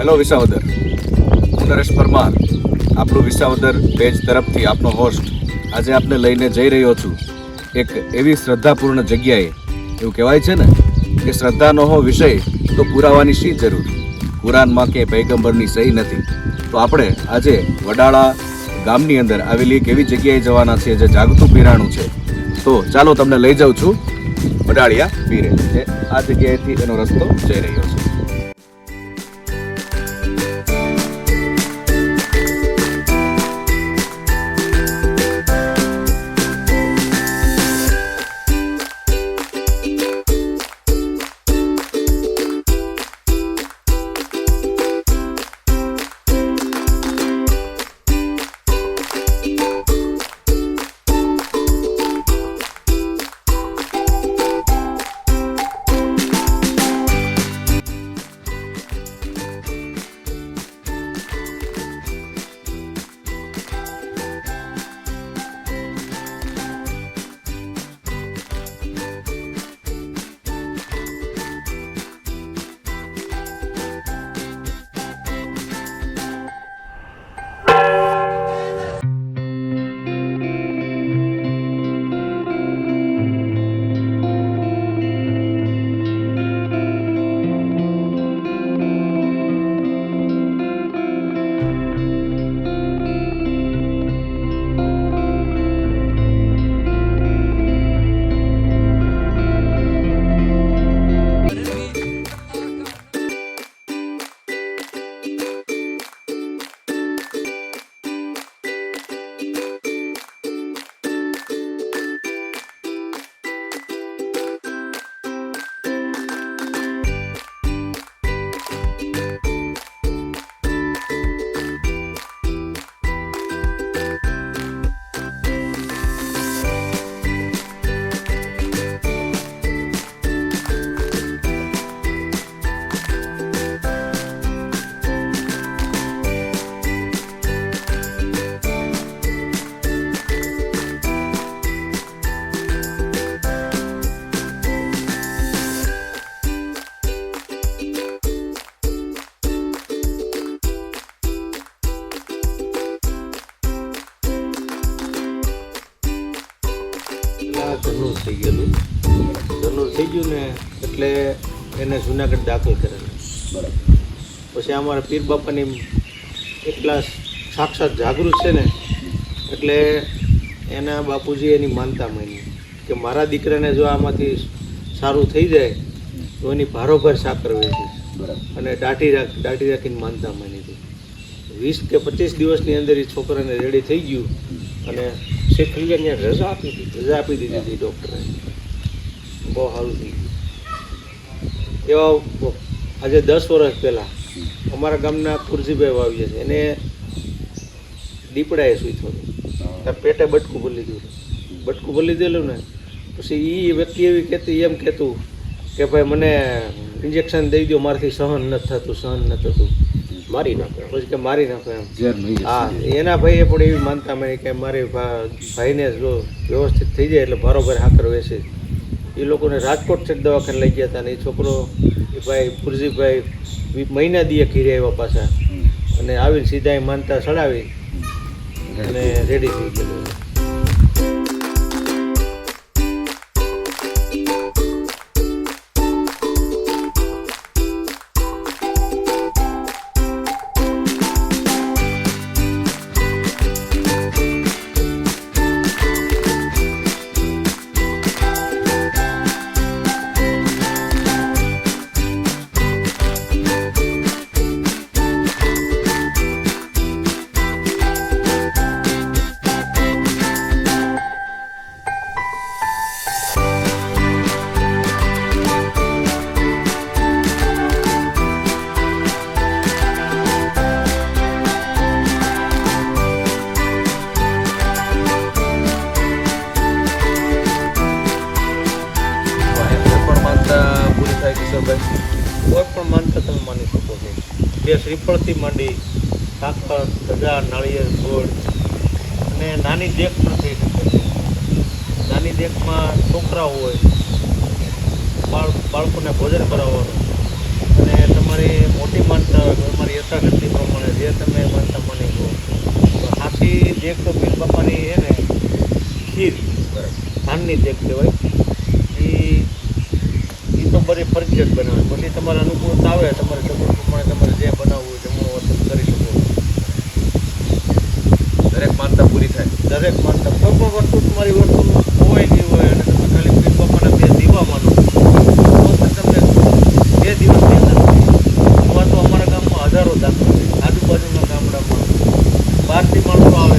Hello Visavadar હું નરેશ પરમાર આપણું Visavadar page તરફથી આપનો હોસ્ટ આજે આપને લઈને જઈ રહ્યો છું. એક એવી શ્રદ્ધાપૂર્ણ જગ્યાએ, એવું કહેવાય છે ને, કે શ્રદ્ધાનો હો વિષય, તો પુરાવાની શી જરૂર? કુરાનમાં કે પૈગંબરની સહી નથી. તો આપણે આજે વડાળા ગામની અંદર આવેલી એક એવી જગ્યાએ જવાના છીએ જે જાગતું પીરાણું છે. તો ચાલો તમને લઈ જાઉં છું. વડાળિયા પીરે. આ જગ્યાએથી એનો રસ્તો જઈ રહ્યો છે. ધનુર થઈ ગયેલું ધનુર થઈ ગયું ને એટલે એને જુનાગઢ દાખલ કરેલું. પછી અમારા પીર બાપાની એટલા સાક્ષાત જાગૃત છે ને એટલે એના બાપુજી એની માનતા માની કે મારા દીકરાને જો આમાંથી સારું થઈ જાય તો એની ભારોભાર સાકર વેચી. અને દાઢી રાખ દાઢી રાખીને માનતા માની હતી. વીસ કે પચીસ દિવસની અંદર એ છોકરાને રેડી થઈ ગયું અને કલ્યાણને રજા આપી દીધી, રજા આપી દીધી હતી ડૉક્ટરે બહુ સારું થઈ ગયું. એવા આજે દસ વર્ષ પહેલાં અમારા ગામના ખુરજીભાઈ વાવીએ છે. એને દીપડાએ સુઈ તાર પેટે બટકું ભરી લીધું બટકું ભરી લીધેલું ને, પછી એ વ્યક્તિ એવી કહેતી, એમ કહેતું કે ભાઈ મને ઇન્જેક્શન દઈ દો મારાથી સહન ન થતું સહન ન થતું. મારી નાખો પછી કે મારી નાખો એમ. હા એના ભાઈએ પણ એવી માનતા મળી કે મારે ભાઈને જો વ્યવસ્થિત થઈ જાય એટલે બરોબર હાકર વેસે એ લોકોને રાજકોટ છે દવાખાને લઈ ગયા હતા ને એ છોકરો એ ભાઈ ફુરજીભાઈ મહિના દીએ ઘીરે આવ્યા પાછા. અને આવીને સીધા એ માનતા ચડાવી. અને રેડી થઈ ગયેલું ભાઈ કોઈ પણ માનતા તમે માની શકો છો. બે શ્રીફળથી માંડી સાકર ગજા, નાળિયેર, ગોળ અને નાની દેખ પણ થઈ શકે છે. નાની દેખમાં છોકરા હોય, બાળ બાળકોને ભોજન કરાવવાનું અને તમારી મોટી માનતા હોય તમારી યથાશક્તિ પ્રમાણે જે તમે માનતા માની લો, તો હાથી દેખ તો બીલ બાપાની એને ખીર, ધાનની દેખ કહેવાય. ઓક્ટોબરે ફરજિયાત બનાવે. પછી તમારે અનુકૂળતા આવે તમારે જરૂર પ્રમાણે તમારે જે બનાવવું હોય જમણું વર્તન કરી શકો. દરેક માનતા પૂરી થાય. દરેક માનતા. કોઈ પણ વસ્તુ તમારી વસ્તુ હોય નહીં હોય અને તમે ખાલી પીર બાપાના બે દીવા માનો તો પણ તમને બે દિવસની અંદર એમાં તો અમારા ગામમાં હજારો દાખલા છે. આજુબાજુના ગામડામાં બહારથી માણસો આવે